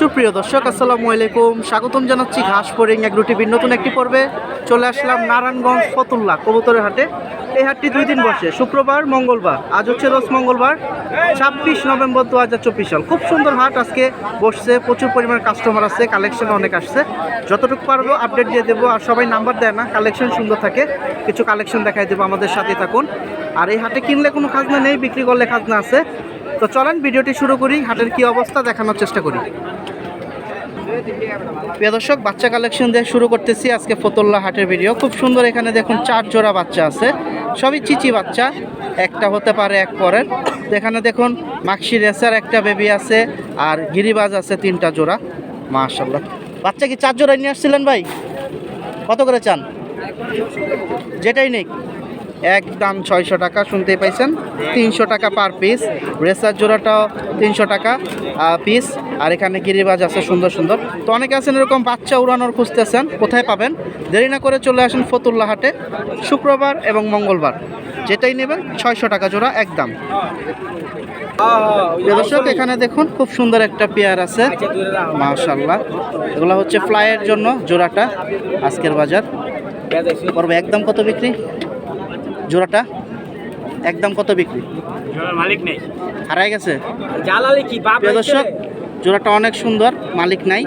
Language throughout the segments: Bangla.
সুপ্রিয় দর্শক, আসসালামু আলাইকুম। স্বাগতম জানাচ্ছি ঘাস ফরিং এগ্রো টিভির নতুন একটি পর্বে। চলে আসলাম নারায়ণগঞ্জ ফতুল্লা কবুতরের হাটে। এই হাটটি দুই দিন বসে, শুক্রবার, মঙ্গলবার। আজ হচ্ছে রোজ মঙ্গলবার, ছাব্বিশ নভেম্বর দু হাজার চব্বিশ সাল। খুব সুন্দর হাট আজকে বসছে, প্রচুর পরিমাণ কাস্টমার আছে কালেকশন অনেক আসছে। যতটুকু পারব আপডেট দিয়ে দেবো, আর সবাই নাম্বার দেয় না কালেকশন সুন্দর থাকে। কিছু কালেকশন দেখাই দেবো, আমাদের সাথে থাকুন। আর এই হাটে কিনলে কোনো খাজনা নেই, বিক্রি করলে খাজনা আছে। তো চলেন, ভিডিওটি শুরু করি, হাটের কি অবস্থা দেখানোর চেষ্টা করি। প্রিয় দর্শক, বাচ্চা কালেকশন দিয়ে শুরু করতেছি আজকে ফতুল্লা হাটের ভিডিও খুব সুন্দর এখানে দেখুন চার জোড়া বাচ্চা আছে। সবই চিচি বাচ্চা, একটা হতে পারে এক পরের। এখানে দেখুন, মাক্সি রেসার একটা বেবি আছে আর গিরিবাজ আছে তিনটা জোড়া। মাশাল্লাহ বাচ্চা কি চার জোড়া নিয়ে আসছিলেন ভাই? কত করে চান? যেটাই নেই একদম ছয়শো টাকা, শুনতেই পাইছেন? তিনশো টাকা পার পিস রেসার জোড়াটাও তিনশো টাকা পিস আর এখানে গিরিবাজ আছে, সুন্দর সুন্দর। তো অনেকে আছেন এরকম বাচ্চা উড়ানোর খুঁজতেছেন, কোথায় পাবেন? দেরি না করে চলে আসেন ফতুল্লা হাটে, শুক্রবার এবং মঙ্গলবার। যেটাই নেবেন, ছয়শো টাকা জোড়া একদম দর্শক, এখানে দেখুন, খুব সুন্দর একটা পেয়ার আছে। মাশাল্লাহ এগুলো হচ্ছে ফ্লাইয়ের জন্য জোড়াটা, আজকের বাজার। পড়বে একদম কত বিক্রি? জোড়াটা? একদম কত বিক্রি? মালিক নেই। হারাই গেছে? কি দর্শক জোড়াটা অনেক সুন্দর মালিক নাই।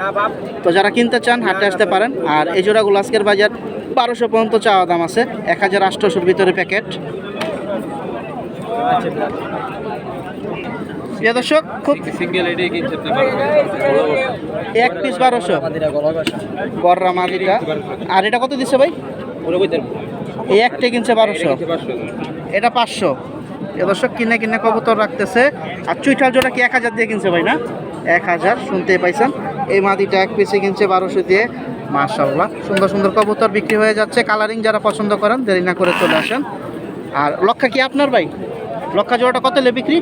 তো যারা কিনতে চান হাটে আসতে পারেন। আর এই জোড়াগুলো আজকের বাজার বারোশো পর্যন্ত চাওয়া দাম আছে এক হাজার আটশোশোর ভিতরে প্যাকেট। প্রিয় দর্শক খুব সিঙ্গেল এটাই কিনতে এক পিস বারোশো। গররা মাদিটা আর এটা কত দিচ্ছে ভাই? এই একটা কিনছে বারোশো। এটা পাঁচশো। এ দর্শক, কিনে কিনে কবুতর রাখতেছে। আর চুইঠাল জোড়া কি এক হাজার দিয়ে কিনছে ভাই না? এক হাজার, শুনতেই পাইছেন। এই মাদিটা এক পিসে কিনছে বারোশো দিয়ে। মাশাল্লাহ সুন্দর সুন্দর কবুতর বিক্রি হয়ে যাচ্ছে। কালারিং যারা পছন্দ করেন, দেরি না করে চলে আসেন। আর লক্ষা কি আপনার ভাই? লক্ষা জোড়াটা কত লে বিক্রি?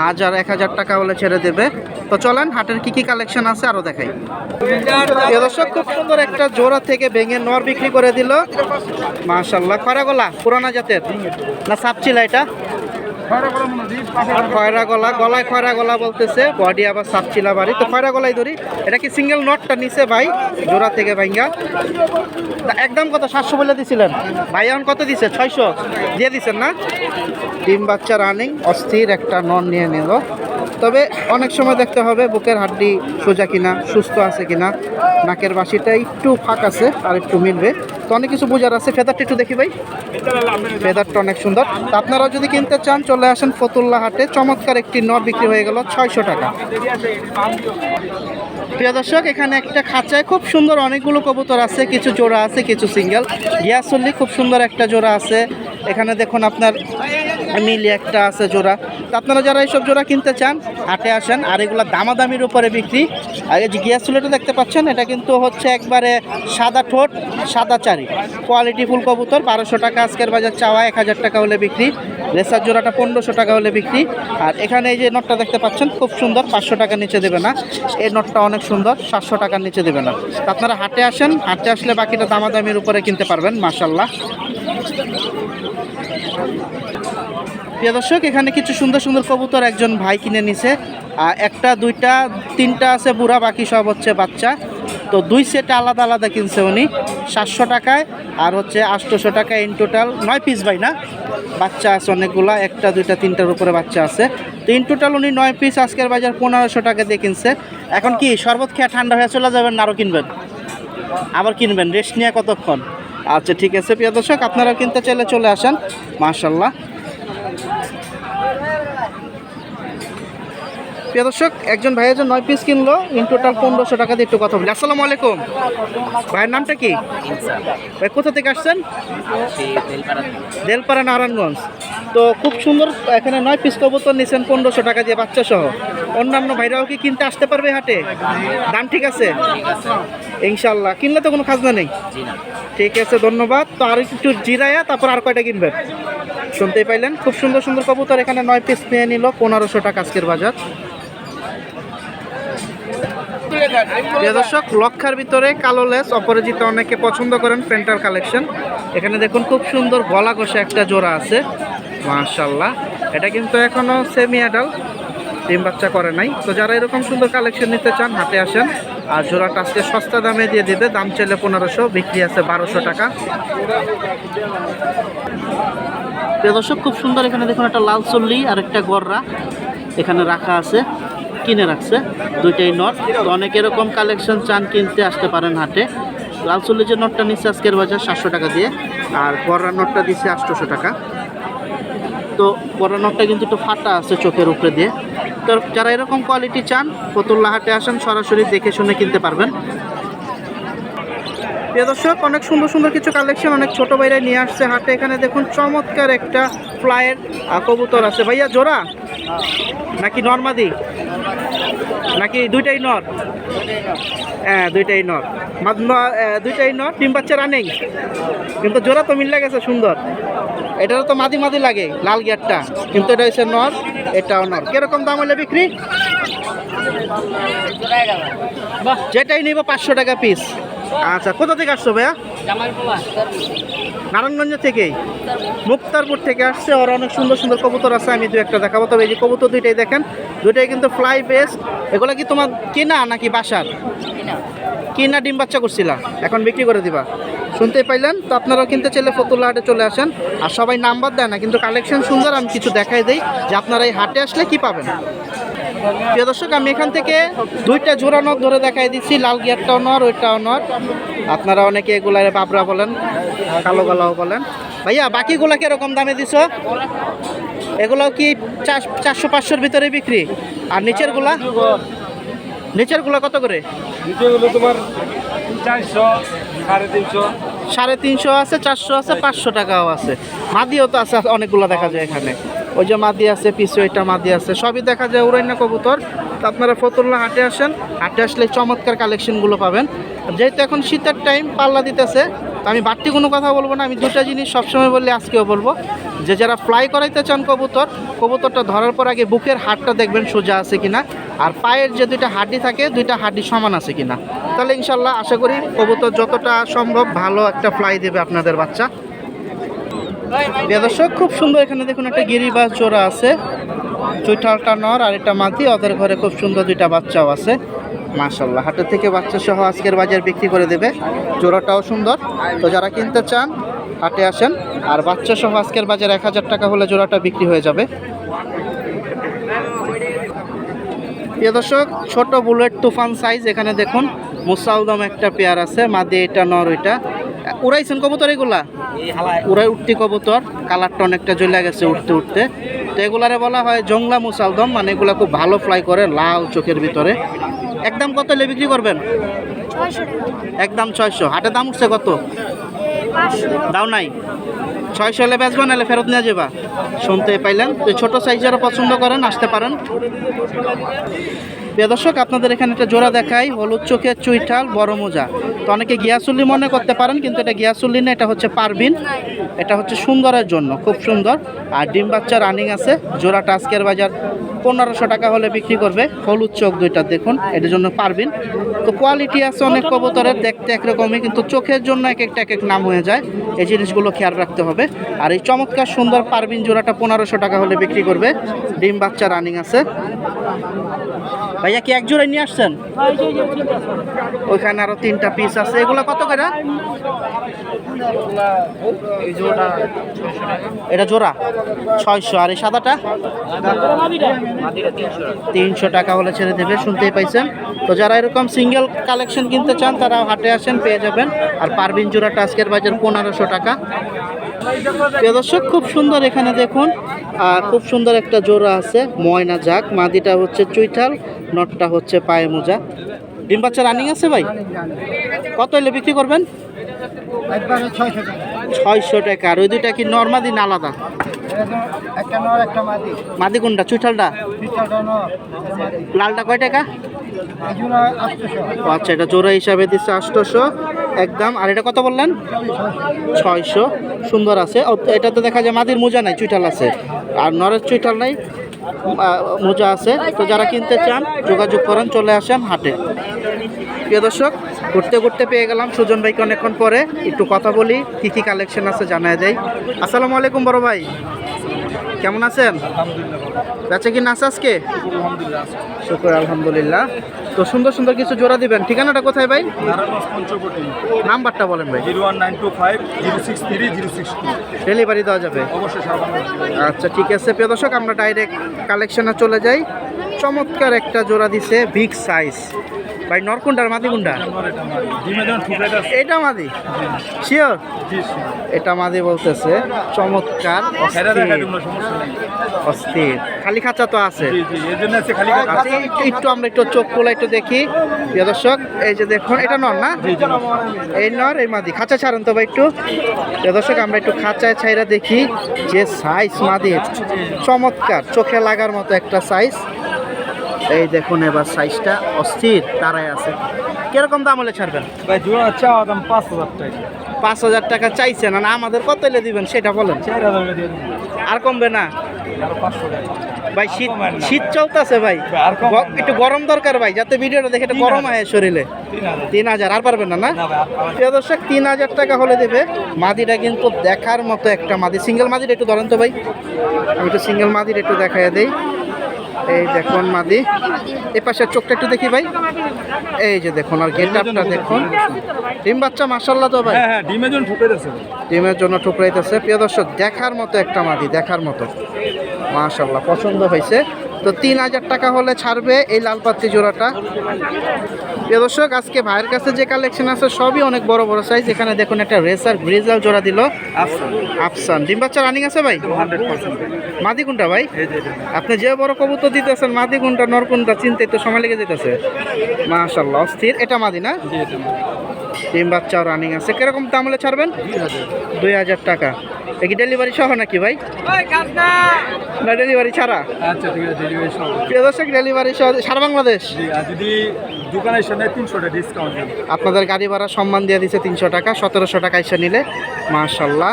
হাজার এক হাজার টাকা হলে ছেড়ে দেবে। তো চলেন, হাটের কি কি কালেকশন আছে আরও দেখাই। দর্শক, খুব সুন্দর একটা জোড়া থেকে ভেঙে নর বিক্রি করে দিল। মাশাল্লাহ খরাগোলা পুরানা জাতের। না, সাপচিলা এটা? খয়রা গলা, গলায় খয়রা গলা বলতেছে বডি আবার সাপচিলা বাড়ি। তো খয়রা গলায় ধরি, এটা কি সিঙ্গেল নটটা নিচে ভাই? জোড়া থেকে ভাইঙ্গা। তা একদম কত? সাতশো বলে দিছিলেন। ভাই, এখন কত দিছে? ছয়শো। দিয়ে দিছেন না? ডিম বাচ্চা রানিং অস্থির একটা নন নিয়ে নিল। তবে অনেক সময় দেখতে হবে বুকের হাড্ডি সোজা কিনা, সুস্থ আছে কিনা। নাকের বাসিটা একটু ফাঁক আছে, আর একটু মিলবে। তো অনেক কিছু বোঝার আছে। ফেদারটা একটু দেখি ভাই। ফেদারটা অনেক সুন্দর। আপনারাও যদি কিনতে চান, চলে আসেন ফতুল্লা হাটে। চমৎকার একটি নট বিক্রি হয়ে গেল ছয়শো টাকা। প্রিয় দর্শক, এখানে একটা খাঁচায় খুব সুন্দর অনেকগুলো কবুতর আছে, কিছু জোড়া আছে, কিছু সিঙ্গেল। গিয়াসল্লি খুব সুন্দর একটা জোড়া আছে। এখানে দেখুন আপনার মিলি একটা আছে জোড়া। তো আপনারা যারা এইসব জোড়া কিনতে চান, হাটে আসেন, আর এগুলো দামাদামির উপরে বিক্রি, আর এই যে গিয়াসুলিটা দেখতে পাচ্ছেন, এটা কিন্তু হচ্ছে একবারে সাদা ঠোঁট, সাদা চারি। কোয়ালিটি ফুল কবুতর, বারোশো টাকা আজকের বাজার চাওয়া, এক হাজার টাকা হলে বিক্রি। রেসার জোড়াটা পনেরোশো টাকা হলে বিক্রি। আর এখানে এই যে নটটা দেখতে পাচ্ছেন, খুব সুন্দর, পাঁচশো টাকার নিচে দেবে না। এই নটটা অনেক সুন্দর, সাতশো টাকার নিচে দেবে না আপনারা হাটে আসেন, হাটে আসলে বাকিটা দামাদামির উপরে কিনতে পারবেন মাসাল্লাহ প্রিয় দর্শক, এখানে কিছু সুন্দর সুন্দর কবুতর একজন ভাই কিনে নিছে। একটা, দুইটা, তিনটা আছে বুড়া, বাকি সব হচ্ছে বাচ্চা। তো দুই সেট আলাদা আলাদা কিনছে উনি। সাতশো টাকায় আর হচ্ছে আটশোশো টাকায় ইন টোটাল নয় পিস ভাই না? বাচ্চা আছে অনেকগুলা, একটা, দুইটা, তিনটার উপরে বাচ্চা আছে। তো ইন টোটাল উনি নয় পিস আজকের বাজার পনেরোশো টাকা দিয়ে কিনছে। এখন কি, শরবত খেয়ে ঠান্ডা হয়ে চলে যাবেন আরও কিনবেন? আবার কিনবেন রেস্ট নিয়ে কতক্ষণ? আচ্ছা ঠিক আছে, প্রিয় দর্শক আপনারা কিনতে চাইলে চলে আসেন। মাশাল্লাহ প্রিয় দর্শক একজন ভাইয়ের জন্য নয় পিস কিনলো। ইন টোটাল পনেরোশো টাকা দিয়ে একটু কথা বলি। আসসালামু আলাইকুম। ভাইয়ের নামটা কি? ভাই কোথা থেকে আসছেন? দেলপাড়া নারায়ণগঞ্জ। তো খুব সুন্দর এখানে নয় পিস কবুতর নিয়েছেন পনেরোশো টাকা দিয়ে বাচ্চা সহ। অন্যান্য ভাইরাও কি কিনতে আসতে পারবে হাটে? দাম ঠিক আছে? ইনশাল্লাহ কিনলে তো কোনো খাজনা নেই? ঠিক আছে ধন্যবাদ। তো আর একটু জিরায়া তারপর আর কয়টা কিনবেন শুনতেই পাইলেন। খুব সুন্দর সুন্দর কবুতর এখানে নয় পিস নিয়ে নিল পনেরোশো টাকা আজকের বাজার। প্রিয় দর্শক, লক্ষার ভিতরে কালো লেস, অপরাজিত অনেকে পছন্দ করেন পেন্টার কালেকশন। এখানে দেখুন খুব সুন্দর গলা কষে একটা জোড়া আছে। মাশাল্লাহ এটা কিন্তু এখনও সেমি অ্যাডাল ডিম বাচ্চা করে নাই। তো যারা এরকম সুন্দর কালেকশন নিতে চান, হাতে আসেন। আর জোড়াটা আজকে সস্তা দামে দিয়ে দিবে। দাম চাইলে পনেরোশো, বিক্রি আছে বারোশো টাকা। প্রিয় দর্শক, খুব সুন্দর এখানে দেখুন একটা লাল চল্লি আর একটা গররা এখানে রাখা আছে। কিনে রাখছে, দুইটাই নট তো অনেক এরকম কালেকশন চান কিনতে আসতে পারেন হাটে। লাল যে নটটা নিচ্ছে আজকের বাজার সাতশো টাকা দিয়ে, আর পরার নটটা দিচ্ছে আটশোশো টাকা। তো পরার নটটা কিন্তু একটু ফাটা আছে চোখের উপরে দিয়ে। তো যারা এরকম কোয়ালিটি চান, ফতুল্লা হাটে আসেন, সরাসরি দেখে শুনে কিনতে পারবেন। প্রিয় দর্শক অনেক সুন্দর সুন্দর কিছু কালেকশন অনেক ছোট বাইরে নিয়ে আসছে হাটে। এখানে দেখুন চমৎকার একটা ফ্লাইয়ের কবুতর আছে। ভাইয়া জোড়া? নাকি নর্মাদি? নাকি দুইটাই নর? হ্যাঁ দুইটাই নর। দুইটাই নর ডিম বাচ্চা রানিং কিন্তু জোড়া তো মিলে গেছে সুন্দর। এটারও তো মাদি মাদি লাগে লাল গিয়ারটা। কিন্তু এটা হচ্ছে নর এটাও নর। কীরকম দাম হলে বিক্রি? যেটাই নিব পাঁচশো টাকা পিস আচ্ছা কোথা থেকে আসছো ভাইয়া? নারায়ণগঞ্জ থেকেই? মুক্তারপুর থেকে আসছে ওর অনেক সুন্দর সুন্দর কবুতর আছে আমি দু একটা দেখাবো। তবে এই যে কবুতর দুইটাই দেখেন দুইটাই কিন্তু ফ্লাই বেস্ট এগুলো কি তোমার কেনা নাকি বাসার? কিনা। ডিম বাচ্চা করছিলা? এখন বিক্রি করে দিবা। শুনতে পাইলেন? তো আপনারাও কিনতে চাইলে ফতুল্লা হাটে চলে আসেন। আর সবাই নাম্বার দেয় না কিন্তু কালেকশন সুন্দর আমি কিছু দেখাই দিই যে আপনারা এই হাটে আসলে কি পাবেন? প্রিয় দর্শক আমি এখান থেকে দুইটা জোড়া নখ ধরে দেখাই দিচ্ছি লাল গিয়ারটাও নর ওইটাও নর আপনারা অনেকে এগুলার বাবরা বলেন কালো গলাও বলেন। ভাইয়া বাকিগুলা কীরকম দামে দিছ? এগুলো কি চার- চারশো পাঁচশোর ভিতরে বিক্রি? আর নিচেরগুলা নিচেরগুলা কত করে? তোমার চারশো সাড়ে তিনশো। সাড়ে তিনশো আছে চারশো আছে পাঁচশো টাকাও আছে। মাদিও তো আছে অনেকগুলো দেখা যায় এখানে। ওই যে মাদি আছে, পিছু এটা মাদি আছে। সবই দেখা যায় উড়াইনা কবুতর। তো আপনারা ফতুল্লা হাটে আসেন। হাটে আসলে চমৎকার কালেকশনগুলো পাবেন। যেহেতু এখন শীতের টাইম পাল্লা দিতেছে। তো আমি বাড়তি কোনো কথা বলব না। আমি দুটা জিনিস সবসময় বললে আজকেও বলব। যে যারা ফ্লাই করাইতে চান কবুতর, কবুতরটা ধরার পর আগে বুকের হাড়টা দেখবেন সোজা আছে কিনা। আর পায়ের যে দুইটা হাড্ডি থাকে, দুইটা হাড্ডি সমান আছে কিনা। তাহলে ইনশাল্লাহ আশা করি কবুতর যতটা সম্ভব ভালো একটা ফ্লাই দেবে আপনাদের বাচ্চা। দর্শক, খুব সুন্দর এখানে দেখুন একটা গিরিবাস জোড়া আছে। চুইঠালটা নর আর এটা মাদি ওদের ঘরে খুব সুন্দর দুইটা বাচ্চাও আছে। মাশাল্লাহ হাটের থেকে বাচ্চা সহ আজকের বাজার বিক্রি করে দেবে। জোড়াটাও সুন্দর। তো যারা কিনতে চান, হাটে আসেন। আর বাচ্চা সহ আজকের বাজার এক হাজার টাকা হলে জোড়াটা বিক্রি হয়ে যাবে। প্রিয় দর্শক, ছোট বুলেট তুফান সাইজ এখানে দেখুন। মুসাউদম একটা পেয়ার আছে, মাদি এটা, নর ওইটা উড়াইছেন কবুতর এগুলা? উড়াই উঠতি কবুতর কালারটা অনেকটা জ্বলে গেছে উঠতে উঠতে। তো এগুলারে বলা হয় জংলা মুসালদম মানে এগুলা খুব ভালো ফ্লাই করে লাল চোখের ভিতরে। একদম কত হলে বিক্রি করবেন? একদম ছয়শো। হাটে দাম উঠছে কত? দাও নাই। ছয়শো হলে বেচবা নাহলে ফেরত নিয়ে যাবা। শুনতে পাইলেন। তো ছোটো সাইজ যারা পছন্দ করেন আসতে পারেন। দর্শক, আপনাদের এখানে একটা জোড়া দেখাই, হলুদ চোখের চুইঠাল, বড় মোজা। তো অনেকে গিয়াসুল্লি মনে করতে পারেন, কিন্তু এটা গিয়াসুল্লি না, এটা হচ্ছে পারবিন এটা হচ্ছে সুন্দরের জন্য, খুব সুন্দর। আর ডিম বাচ্চা রানিং আছে, জোড়াটা আজকের বাজার পনেরোশো টাকা হলে বিক্রি করবে। হলুদ চোখ দুইটা, দেখুন, এটার জন্য পারবিন তো কোয়ালিটি আছে অনেক কবুতরের, দেখতে একরকমই, কিন্তু চোখের জন্য এক একটা, এক এক নাম হয়ে যায়। এই জিনিসগুলো খেয়াল রাখতে হবে। আর এই চমৎকার সুন্দর পারবিন জোড়াটা পনেরোশো টাকা হলে বিক্রি করবে। ডিম বাচ্চা রানিং আছে। ভাইয়া কি এক জোড়ায় নিয়ে আসছেন? ওইখানে আরও তিনটা পিস আছে। এগুলো কত করে? এটা জোড়া? ছয়শো। আর এই সাদাটা? তিনশো টাকা হলে ছেড়ে দেবে, শুনতেই পাইছেন। তো যারা এরকম সিঙ্গেল কালেকশন কিনতে চান তারা হাটে আসেন, পেয়ে যাবেন। আর পারবিন জোড়াটা আজকের বাজার পনেরোশো টাকা। দর্শক খুব সুন্দর এখানে দেখুন আহ, খুব সুন্দর একটা জোড়া আছে ময়না জাক মাদিটা হচ্ছে চুইঠাল নটটা হচ্ছে পায়ে মোজা। ডিম বাচ্চা রানিং আছে ভাই? কত এলে বিক্রি করবেন? ছয়শো টাকা। আর ওই দুইটা কি নর্মাদি না আলাদা? মাদি কোনটা? চুইঠালটা? লালটা কয় টাকা? আচ্ছা এটা জোড়া হিসাবে দিচ্ছে আটশোশো একদম আর এটা কত বললেন? ছয়শো। সুন্দর আছে। ও, এটাতে দেখা যায় মাদির মোজা নাই চুইঠাল আছে। আর নরের চুইঠাল নাই মোজা আছে। তো যারা কিনতে চান যোগাযোগ করেন চলে আসেন হাটে। প্রিয় দর্শক ঘুরতে ঘুরতে পেয়ে গেলাম সুজন ভাইকে অনেকক্ষণ পরে। একটু কথা বলি কী কী কালেকশন আছে জানায় দেয় আসসালামু আলাইকুম বড় ভাই। কেমন আছেন? বেচা কি নাচ আজকে? শুক্র আলহামদুলিল্লাহ। তো সুন্দর সুন্দর কিছু জোড়া দিবেন। ঠিকানাটা কোথায় ভাই? নাম্বারটা বলেন ভাই। Zero one nine two five zero six three zero six two delivery দেওয়া যাবে। অবশ্যই আচ্ছা ঠিক আছে। প্রিয় দর্শক আমরা ডাইরেক্ট কালেকশনে চলে যাই। চমৎকার একটা জোড়া দিছে বিগ সাইজ ভাই ডিমে যখন ঠুকরাইতে আছে এটা মাদি? শিওর এটা মাদি বলতেছে চমৎকার অস্থির। খালি খাঁচা তো আছে। আচ্ছা একটু আমরা একটু চোখ খোলা একটু দেখি। প্রিয় দর্শক এই যে দেখুন এটা নর না? এই নর এই মাদি। খাঁচা ছাড়েন তো ভাই একটু। প্রিয় দর্শক আমরা একটু খাঁচায় ছাইরা দেখি যে সাইজ মাদির। চমৎকার চোখে লাগার মতো একটা সাইজ এই দেখুন এবার সাইজটা অস্থির তারাই আছে। কীরকম দাম হলে ছাড়বেন? ভাই জোড়া চাওয়া দাম পাঁচ হাজার টাকা। পাঁচ হাজার টাকা চাইছেন না আমাদের কত এলে দিবেন সেটা বলেন। আর কমবে না? ভাই শীত শীত চলতেছে ভাই। একটু গরম দরকার ভাই যাতে ভিডিওটা দেখে একটু গরম হয় শরীরে। তিন হাজার। আর পারবেন না না? প্রিয় দর্শক তিন হাজার টাকা হলে দেবে। মাদিটা কিন্তু দেখার মতো একটা মাদি। সিঙ্গেল মাদির একটু ধরেন তো ভাই। আমি একটু সিঙ্গেল মাদির একটু দেখাই দেই। এই দেখুন মাদি। এই পাশের চোখটা একটু দেখি ভাই। এই যে দেখুন আর গেট আপটা দেখুন। ডিম বাচ্চা মাসাল্লাহ তো ভাই। হ্যাঁ জন্য ডিমে যখন ঠুকরাইতেছে ডিমের জন্য ঠুকরাইতেছে। প্রিয় দর্শক দেখার মতো একটা মাদি দেখার মতো। মাশাল্লাহ পছন্দ হয়েছে। তো তিন হাজার টাকা হলে ছাড়বে এই লাল পাত্রি জোড়াটা। প্রিয় দর্শক আজকে ভাইয়ের কাছে যে কালেকশন আছে সবই অনেক বড় বড় সাইজ এখানে দেখুন একটা রেসার গ্রিজাল জোড়া দিল। আফসান। ডিম বাচ্চা রানিং আছে ভাই? মাদি কোনটা ভাই। আপনি যে বড় কবুতর দিতেছেন মাদি কোনটা নর কোনটা চিনতে তো সময় লেগে যেতেছে। মাশাল্লাহ অস্থির। এটা মাদি না? ডিম বাচ্চাও রানিং আছে। কীরকম দাম হলে ছাড়বেন? দুই হাজার। টাকা। এ কি ডেলিভারি সহ নাকি ভাই? না। ডেলিভারি ছাড়া? আচ্ছা ঠিক আছে ডেলিভারি সব প্রিয় দর্শক ডেলিভারি সহ সারা বাংলাদেশ? যদি দোকানের সামনে তিনশোটা ডিসকাউন্ট আপনাদের গাড়ি ভাড়া সম্মান দিয়ে দিচ্ছে তিনশো টাকা সতেরোশো টাকা এসে নিলে মাশাল্লাহ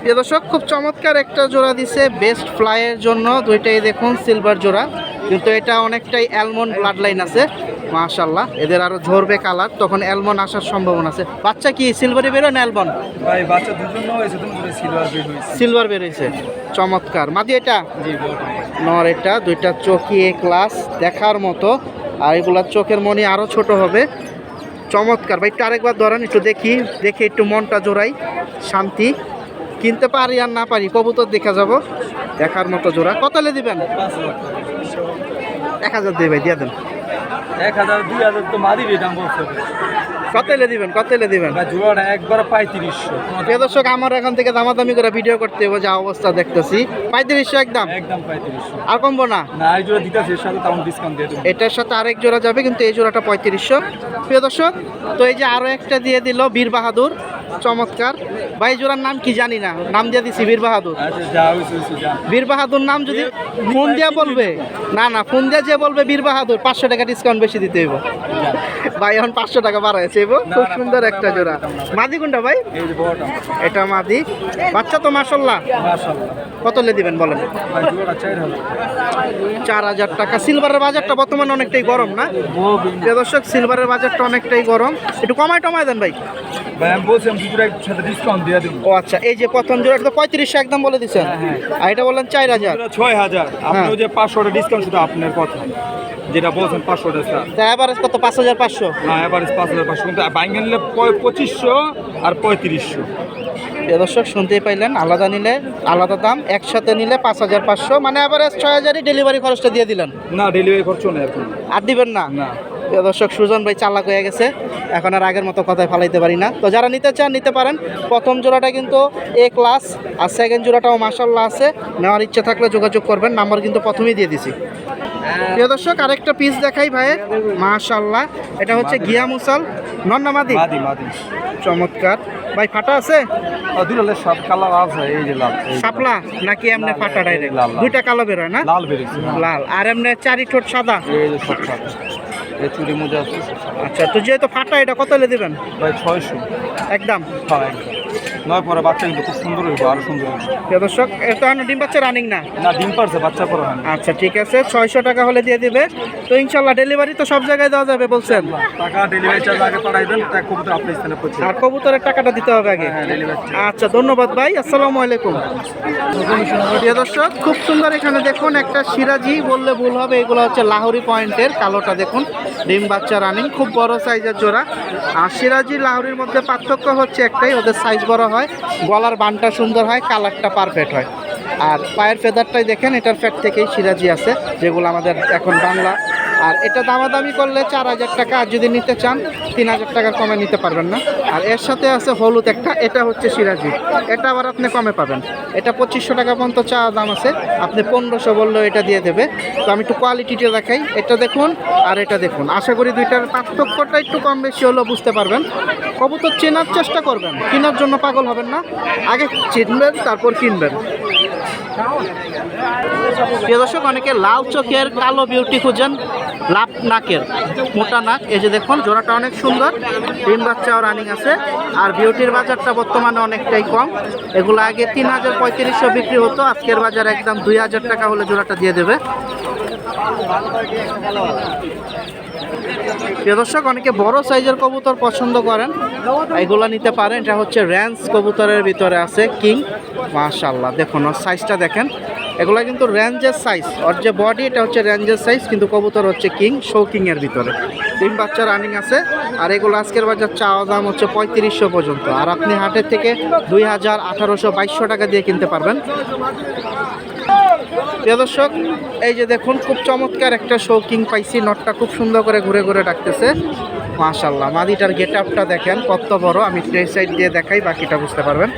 প্রিয় দর্শক খুব চমৎকার একটা জোড়া দিছে বেস্ট ফ্লাইয়ের জন্য। দুইটাই দেখুন সিলভার জোড়া। কিন্তু এটা অনেকটাই অ্যালমন্ড ব্লাড লাইন আছে। মাশাল্লাহ এদের আরও ঝরবে কালার তখন অ্যালমন্ড আসার সম্ভাবনা আছে। বাচ্চা কি সিলভারি বেরোয় না অ্যালবন? ভাই বাচ্চা দুজন হয়েছে সিলভার বের হয়েছে। সিলভার বেরোইছে চমৎকার। মাদি এটা? নর এটা দুইটা চোখই এ ক্লাস দেখার মতো। আর এগুলার চোখের মনি আরও ছোট হবে। চমৎকার। ভাই একটু আরেকবার ধরেন একটু দেখি দেখে একটু মনটা জোড়াই। শান্তি। কিনতে পারি আর না পারি কবুতর দেখা যাব। দেখার মতো জোড়া। কত লে দিবেন? এক হাজার দিয়ে ভাই দিয়ে দেন। এক হাজার দুই হাজার তো মাদিরই দাম বলছে কত এলে দিবেন কত এলে দিবেন? জোড়াটা একবার পঁয়ত্রিশশো। প্রিয় দর্শক আমার এখান থেকে দামাদামি করে ভিডিও করতে হবে যা অবস্থা দেখতেছি। পঁয়ত্রিশশো একদম? একদম পঁয়ত্রিশশো। আর কমবো না? না এই জোড়া দিতে এর সাথে তেমন ডিসকাউন্ট দিয়ে এটার সাথে আরেক জোড়া যাবে কিন্তু এই জোড়াটা পঁয়ত্রিশশো। প্রিয় দর্শক তো এই যে আরও একটা দিয়ে দিল বীর বাহাদুর চমৎকার। ভাই জোড়ার নাম কি জানি না নাম দিয়ে দিছি বীর বাহাদুর। আচ্ছা বীর বাহাদুর নাম যদি ফোন দিয়া বলবে না না ফোন দিয়ে যে বলবে বীর বাহাদুর পাঁচশো টাকা ডিসকাউন্ট বেশি দিতে হইব। ভাই এখন পাঁচশো টাকা বাড়াইছে খুব সুন্দর একটা জোড়া। মাদি কোনটা ভাই? এই যে বড়টা। এটা মাদি। বাচ্চা তো মাসাল্লাহ কত লে দিবেন বলেন? চার হাজার। টাকা। সিলভারের বাজারটা বর্তমানে অনেকটাই গরম না? দর্শক সিলভারের বাজারটা অনেকটাই গরম। একটু কমায় টমায় দেন ভাই। ও আচ্ছা এই যে প্রথম জোড়াটা তো পঁয়ত্রিশশো একদম বলে দিচ্ছেন। হ্যাঁ, আর এটা বললেন চার হাজার। ছয় হাজার। আপনি হ্যাঁ। যে পাঁচশোটা ডিসকাউন্ট শুধু আপনার কথা। যেটা বলছেন তা এভারেজ কত? পাঁচ হাজার পাঁচশো? না এবার পাঁচ হাজার পাঁচশো। কিন্তু বাইঙ্গা নিলে পঁচিশশো আর পঁয়ত্রিশশো। দর্শক শুনতেই পাইলেন আলাদা নিলে আলাদা দাম একসাথে নিলে পাঁচ হাজার পাঁচশো। মানে এভারেজ ছয় হাজারই ডেলিভারি খরচটা দিয়ে দিলেন। না ডেলিভারি খরচ নেই এখন। আর দিবেন না? না। দর্শক সুজন ভাই চালাক হয়ে গেছে। এখন আর আগের মতো কথায় ফালাইতে পারি না। তো যারা নিতে চান নিতে পারেন। প্রথম জোড়াটা কিন্তু এ ক্লাস আর সেকেন্ড জোড়াটাও মাসাল্লাহ আছে। নেওয়ার ইচ্ছা থাকলে যোগাযোগ করবেন। নাম্বার কিন্তু প্রথমেই দিয়ে দিছি। প্রিয় দর্শক আরেকটা পিস দেখাই ভাইয়ের। মাশাল্লাহ এটা হচ্ছে গিয়া মুসাল। নন্নামাদি মাদি? মাদি চমৎকার। ভাই ফাটা আছে? দুটো সব কালার আছে এই যে লাল সাপলা নাকি এমনি ফাটা ডাইরেক্ট। দুইটা কালো বেরোয় না? লাল বেরিয়েছে লাল। আর এমনি চারি ঠোঁট সাদা? এই যে সব সাদা। এই চুরি মোজা আছে আচ্ছা তো যেহেতু ফাটা এটা কত হলে দিবেন? ভাই ছয়শো। একদম। হ্যাঁ একদম। নয় পরে বাচ্চা কিন্তু খুব সুন্দর হইব আরও সুন্দর হইব। দর্শক এটা ডিম বাচ্চা রানিং না? না ডিম পারছে বাচ্চা পরে হয় আচ্ছা ঠিক আছে ছয়শো টাকা হলে দিয়ে দিবে। তো ইনশাল্লাহ ডেলিভারি তো সব জায়গায় দেওয়া যাবে বলছেন? টাকা ডেলিভারি চার্জ আগে পাঠাই দেন তাই কবুতর আপনি স্থানে করছে আর কবুতরের টাকাটা দিতে হবে আগে? হ্যাঁ ডেলিভারি আচ্ছা ধন্যবাদ ভাই আসসালামু আলাইকুম। প্রিয় দর্শক খুব সুন্দর এখানে দেখুন একটা সিরাজি বললে ভুল হবে এগুলো হচ্ছে লাহোরি পয়েন্টের কালোটা দেখুন ডিম বাচ্চা রানিং খুব বড় সাইজের জোড়া। আর সিরাজি লাহোরির মধ্যে পার্থক্য হচ্ছে একটাই ওদের সাইজ বড় হয়, গলার বানটা সুন্দর হয়, কালারটা পারফেক্ট হয়। আর পায়ের ফেদারটাই দেখেন, এটার ফ্যাট থেকেই সিরাজি আছে, যেগুলো আমাদের এখন বাংলা আর এটা দামাদামি করলে চার হাজার টাকা, আর যদি নিতে চান, তিন হাজার টাকার কমে নিতে পারবেন না। আর এর সাথে আছে হলুদ একটা, এটা হচ্ছে সিরাজি। এটা আবার আপনি কমে পাবেন। এটা পঁচিশশো টাকা পর্যন্ত চা দাম আছে। আপনি পনেরোশো বললেও এটা দিয়ে দেবে। তো আমি একটু কোয়ালিটিটা দেখাই। এটা দেখুন আর এটা দেখুন। আশা করি দুইটার পার্থক্যটা একটু কম বেশি হলেও বুঝতে পারবেন। কবুতর চেনার চেষ্টা করবেন। কেনার জন্য পাগল হবেন না। আগে চিনবেন, তারপর কিনবেন। প্রিয় দর্শক, অনেকে লাল চোখের কালো বিউটি খুঁজেন। লাভ নাকের, মোটা নাক। এই যে দেখুন, জোড়াটা অনেক সুন্দর। ডিম বাচ্চাও রানিং আছে। আর বিউটির বাজারটা বর্তমানে অনেকটাই কম। এগুলো আগে তিন হাজার পঁয়ত্রিশশো বিক্রি হতো। আজকের বাজার একদম দুই হাজার টাকা হলে জোড়াটা দিয়ে দেবে। দর্শক, অনেকে বড় সাইজের কবুতর পছন্দ করেন। এগুলো নিতে পারেন। এটা হচ্ছে র্যান্স কবুতরের ভিতরে আছে কিং মাশাল্লাহ দেখুন সাইজটা দেখেন। এগুলো কিন্তু রেঞ্জের সাইজ ওর যে বডি এটা হচ্ছে রেঞ্জের সাইজ কিন্তু কবুতর হচ্ছে কিং শো কিংয়ের ভিতরে। তিন বাচ্চা রানিং আছে, আর এগুলো আজকের বাজার চাওয়া দাম হচ্ছে পঁয়ত্রিশশো পর্যন্ত। আর আপনি হাটের থেকে দুই হাজার আঠারোশো বাইশশো টাকা দিয়ে কিনতে পারবেন। প্রিয় দর্শক, এই যে দেখুন, খুব চমৎকার একটা শৌকিং পাইছি। নটটা খুব সুন্দর করে ঘুরে ঘুরে ডাকতেছে। মাশাল্লাহ মাদিটার গেট আপটা দেখেন, কত বড়। আমি ট্রেস সাইড দিয়ে দেখাই, বাকিটা বুঝতে পারবেন।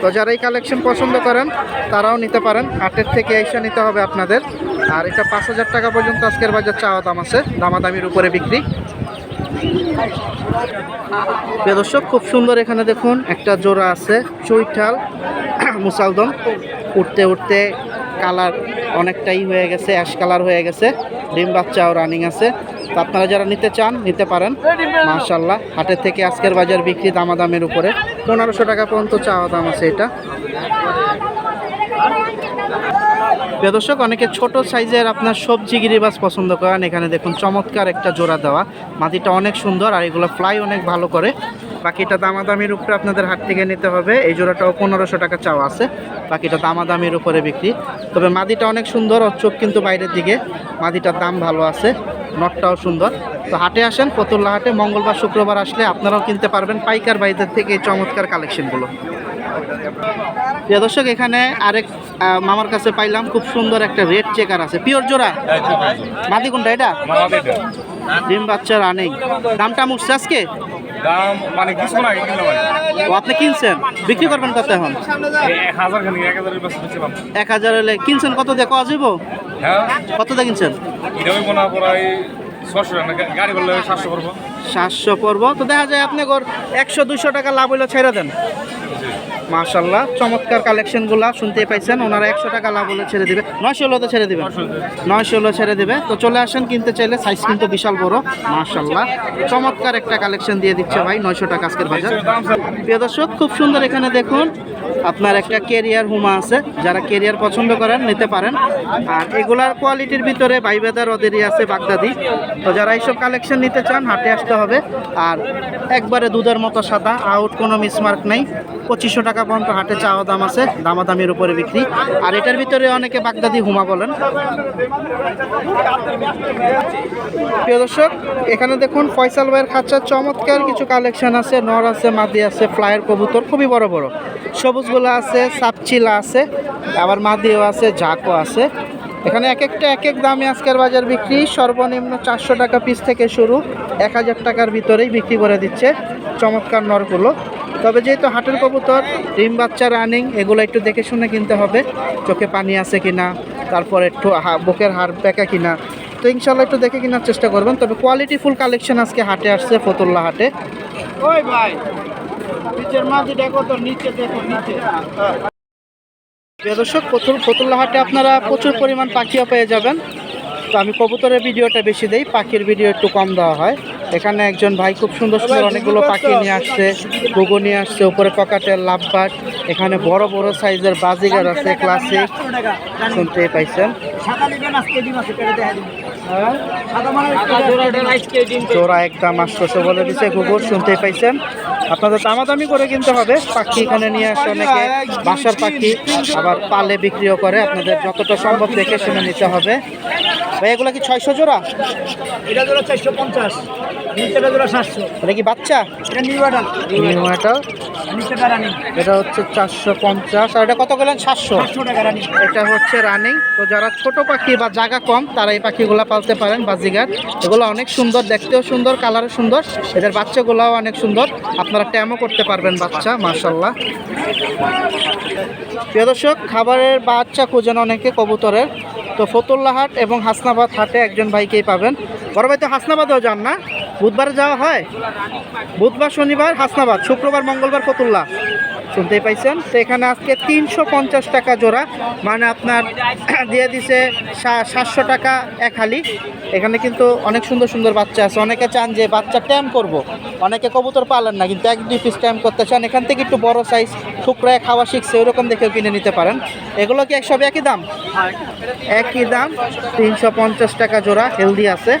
তো যারা এই কালেকশন পছন্দ করেন, তারাও নিতে পারেন। হাটের থেকে এসে নিতে হবে আপনাদের। আর এটা পাঁচ হাজার টাকা পর্যন্ত আজকের বাজার চাওয়া দাম আছে। দামাদামির উপরে বিক্রি। দর্শক, খুব সুন্দর এখানে দেখুন, একটা জোড়া আছে, চৈঠাল, মুসালদম। উঠতে উঠতে কালার অনেকটাই হয়ে গেছে, অ্যাশ কালার হয়ে গেছে। ডিম বাচ্চাও রানিং আছে। তো আপনারা যারা নিতে চান, নিতে পারেন। মাশাল্লাহ হাটের থেকে আজকের বাজার বিক্রি দামাদামের উপরে। পনেরোশো টাকা পর্যন্ত চাওয়া দাম আছে এটা। দর্শক, অনেকে ছোট সাইজের আপনার সবজি গিরিবাস পছন্দ করেন। এখানে দেখুন চমৎকার একটা জোড়া দেওয়া। মাটিটা অনেক সুন্দর আর এগুলো ফ্লাই অনেক ভালো করে। বাকিটা দামাদামির উপরে আপনাদের হাট থেকে নিতে হবে। এই জোড়াটাও পনেরোশো টাকা চাওয়া আছে। বাকিটা দামাদামির উপরে বিক্রি। তবে মাদিটা অনেক সুন্দর ওর চোখ কিন্তু বাইরের দিকে। মাদিটার দাম ভালো আছে। নটটাও সুন্দর। তো হাটে আসেন ফতুল্লা হাটে মঙ্গলবার শুক্রবার আসলে আপনারাও কিনতে পারবেন পাইকার বাইদের থেকে এই চমৎকার কালেকশনগুলো। প্রিয় দর্শক এখানে আরেক মামার কাছে পাইলাম খুব সুন্দর একটা রেড চেকার আছে। পিওর জোড়া? মাদি কোনটা এটা? ডিম বাচ্চা রানিং। দামটা মুখছে আজকে? দাম মানে কিছু না ও আপনি কিনছেন? বিক্রি করবেন কত এখন? এক হাজার এক হলে কিনছেন কত দিয়ে? কয়া যাইব? হ্যাঁ। কত দিয়ে কিনছেন? এটা ওই প্রায় ছশো টাকা। গাড়ি করলে সাতশো করব সাতশো পড়ব। তো দেখা যায় আপনি একশো দুইশো টাকা লাভ হইল ছেড়ে দেন। মাশাল্লাহ চমৎকার কালেকশনগুলো শুনতেই পাইছেন। ওনারা একশো টাকা লাভ হলে ছেড়ে দিবে। নয়শো হলে ছেড়ে দিবে। নয়শো হলে ছেড়ে দিবে। তো চলে আসেন, কিনতে চাইলে সাইজ কিন্তু বিশাল বড়। মাশাল্লাহ চমৎকার একটা কালেকশন দিয়ে দিচ্ছে ভাই নয়শো টাকা আজকের বাজার। প্রিয় দর্শক, খুব সুন্দর এখানে দেখুন, আপনার একটা কেরিয়ার হুমা আছে। যারা কেরিয়ার পছন্দ করেন, নিতে পারেন। আর এগুলার কোয়ালিটির ভিতরে বাইবেদার ওদেরই আছে, বাগদাদি। তো যারা এইসব কালেকশন নিতে চান, হাটে আসতে হবে। আর একবারে দুধের মতো সাদা আউট কোনো মিসমার্ক নেই। পঁচিশশো টাকা পর্যন্ত হাটে চাওয়া দাম আছে, দামাদামির উপরে বিক্রি। আর এটার ভিতরে অনেকে বাগদাদি হুমা বলেন। প্রিয় দর্শক, এখানে দেখুন ফয়সাল ভাইয়ের খাঁচার চমৎকার কিছু কালেকশন আছে, নর আছে, মাদি আছে ফ্লায়ার কবুতর, খুবই বড় বড়। সবুজগুলো আছে, সাপচিলা আছে, আবার মাদিও আছে, ঝাঁকও আছে। এখানে এক একটা, এক এক দামে আজকের বাজার বিক্রি, সর্বনিম্ন চারশো টাকা পিস থেকে শুরু, এক হাজার টাকার ভিতরেই বিক্রি করে দিচ্ছে। চমৎকার নরগুলো। তবে যেহেতু হাটের কবুতর ডিম বাচ্চা রানিং এগুলো একটু দেখে শুনে কিনতে হবে চোখে পানি আছে কিনা তারপর একটু বুকের হাড় পেকা কিনা। তো ইনশাল্লাহ একটু দেখে কেনার চেষ্টা করবেন। তবে কোয়ালিটি ফুল কালেকশন আজকে হাটে আসছে ফতুল্লা হাটে। ওই ভাই নিচের মাঝে দেখো তো নিচে দেখো নিচে। দর্শক ফতুল ফতুল্লা হাটে আপনারা প্রচুর পরিমাণ পাখিও পেয়ে যাবেন। তো আমি কবুতরের ভিডিওটা বেশি দেই পাখির ভিডিও একটু কম দেওয়া হয়। এখানে একজন ভাই খুব সুন্দর সুন্দর অনেকগুলো পাখি নিয়ে আসছে গুগু নিয়ে আসছে, উপরে ককাটের লাভবাট এখানে বড় বড় সাইজের বাজিগার আছে ক্লাসিক শুনতে পাইছেন। জোড়া একদম আটশোশো বলে দিচ্ছে কুকুর শুনতে পাইছেন। আপনাদের দামাদামি করে কিনতে হবে। পাখি এখানে নিয়ে আসে অনেকে। বাসার পাখি আবার পালে বিক্রিও করে। আপনাদের যতটা সম্ভব দেখে শুনে নিতে হবে। ভাই, এগুলো কি ছয়শো জোড়া? এটা ধরো চারশো পঞ্চাশ। নিচেটা এটা কি বাচ্চা? এটা নিউ অর্ডার নিউ এটা নিচেটা রানিং এটা হচ্ছে চারশো পঞ্চাশ। আর এটা কত গেলেন? সাতশো। সাতশো টাকা রানিং এটা হচ্ছে রানিং তো যারা ছোট পাখি বা জায়গা কম তারা এই পাখিগুলো পালতে পারেন বাজিগার এগুলো অনেক সুন্দর দেখতেও সুন্দর কালারও সুন্দর। এদের বাচ্চাগুলোও অনেক সুন্দর। আপনারা ট্যামও করতে পারবেন বাচ্চা মার্শাল্লাহ প্রিয় দর্শক খাবারের বাচ্চা খুঁজেন অনেকে কবুতরের। তো ফতুল্লা হাট এবং হাসনাবাদ হাটে একজন ভাইকেই পাবেন। বড় ভাই তো হাসনাবাদেও যান না? বুধবারে যাওয়া হয়? বুধবার, শনিবার, হাসনাবাদ, শুক্রবার, মঙ্গলবার, ফতুল্লা। শুনতেই পাইছেন? তো এখানে আজকে তিনশো পঞ্চাশ টাকা জোড়া। মানে আপনার দিয়ে দিছে সাতশো টাকা এক হালি। এখানে কিন্তু অনেক সুন্দর সুন্দর বাচ্চা আছে। অনেকে চান যে বাচ্চা ট্যাম করব। অনেকে কবুতর পালেন না, কিন্তু এক দুই পিস ট্যাম করতে চান। এখান থেকে একটু বড় সাইজ টুকরায় খাওয়া শিখছে, ওরকম দেখেও কিনে নিতে পারেন। এগুলো কি একসব একই দাম? একই দাম, তিনশো পঞ্চাশ টাকা জোড়া, হেলদি আছে।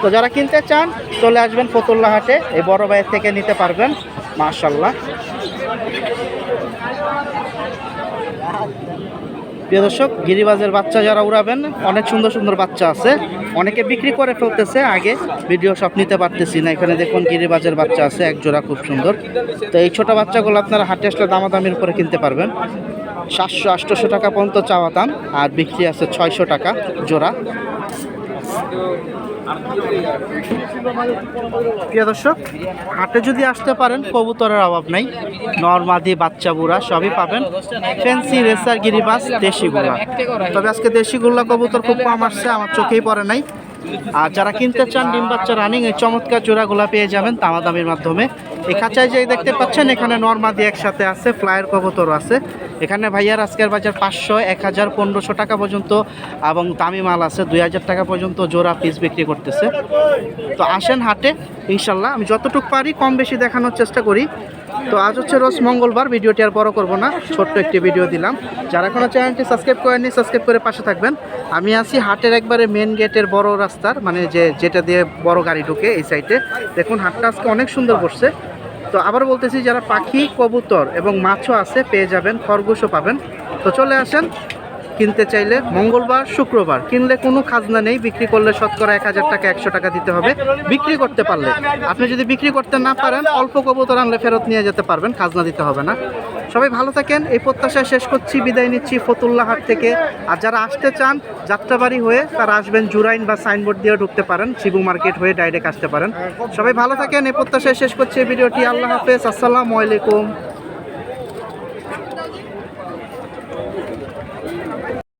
তো যারা কিনতে চান, চলে আসবেন ফতুল্লা হাটে, এই বড় ভাইয়ের থেকে নিতে পারবেন মার্শাল্লাহ প্রিয় দর্শক, গিরিবাজের বাচ্চা যারা উড়াবেন, অনেক সুন্দর সুন্দর বাচ্চা আছে। অনেকে বিক্রি করে ফেলতেছে, আগে ভিডিও সব নিতে পারতেছি না। এখানে দেখুন, গিরিবাজের বাচ্চা আছে, এক জোড়া খুব সুন্দর। তো এই ছোটো বাচ্চাগুলো আপনারা হাটে আসলে দামাদামির উপরে কিনতে পারবেন। সাতশো আটশোশো টাকা পর্যন্ত চাওয়া দাম, আর বিক্রি আছে ছয়শো টাকা জোড়া। প্রিয় দর্শক, হাটে যদি আসতে পারেন, কবুতরের অভাব নাই। নর্মাদি, বাচ্চা বুড়া, সবই পাবেন। ফ্যান্সি রেসার গিরিবাস দেশিগুলা তবে আজকে দেশিগুলা কবুতর খুব কম আসছে, আমার চোখেই পড়ে নাই। আর যারা কিনতে চান ডিম বাচ্চা রানিং এই চমৎকার জোড়াগুলা পেয়ে যাবেন দামাদামির মাধ্যমে। এই যে দেখতে পাচ্ছেন, এখানে নর্মাদি একসাথে আছে ফ্লায়ার কবুতর আছে। এখানে ভাইয়ার আজকের বাজার পাঁচশো, এক হাজার পনেরোশো টাকা পর্যন্ত এবং দামি মাল আছে, দুই হাজার টাকা পর্যন্ত জোড়া পিস বিক্রি করতেছে। তো আসেন হাটে, ইনশাল্লাহ। আমি যতটুকু পারি কম বেশি দেখানোর চেষ্টা করি। তো আজ হচ্ছে রোজ মঙ্গলবার, ভিডিওটি আর বড় করব না। ছোট্ট একটি ভিডিও দিলাম। যারা এখনও চ্যানেলটি সাবস্ক্রাইব করেননি, সাবস্ক্রাইব করে পাশে থাকবেন। আমি আছি হাটের একবারে মেন গেটের বড় রাস্তার মানে যে যেটা দিয়ে বড় গাড়ি ঢুকে এই সাইডে দেখুন, হাটটা আজকে অনেক সুন্দর বসছে। তো আবার বলতেছি, যারা পাখি, কবুতর এবং মাছও আছে, পেয়ে যাবেন, খরগোশও পাবেন। তো চলে আসেন কিনতে চাইলে মঙ্গলবার, শুক্রবার কিনলে কোনো খাজনা নেই, বিক্রি করলে শতকরা এক হাজার টাকা, একশো টাকা দিতে হবে। বিক্রি করতে পারলে। আপনি যদি বিক্রি করতে না পারেন, অল্প কবুতর আনলে ফেরত নিয়ে যেতে পারবেন, খাজনা দিতে হবে না। সবাই ভালো থাকেন। এই প্রত্যাশায় শেষ করছি। বিদায় নিচ্ছি ফতুল্লা হাট থেকে। আর যারা আসতে চান, যাত্রাবাড়ি হয়ে তারা আসবেন জুরাইন বা সাইনবোর্ড দিয়ে ঢুকতে পারেন, শিবু মার্কেট হয়ে ডাইরেক্ট আসতে পারেন। সবাই ভালো থাকেন। এই প্রত্যাশায় শেষ করছি ভিডিওটি। আল্লাহ হাফেজ। আসসালামু আলাইকুম।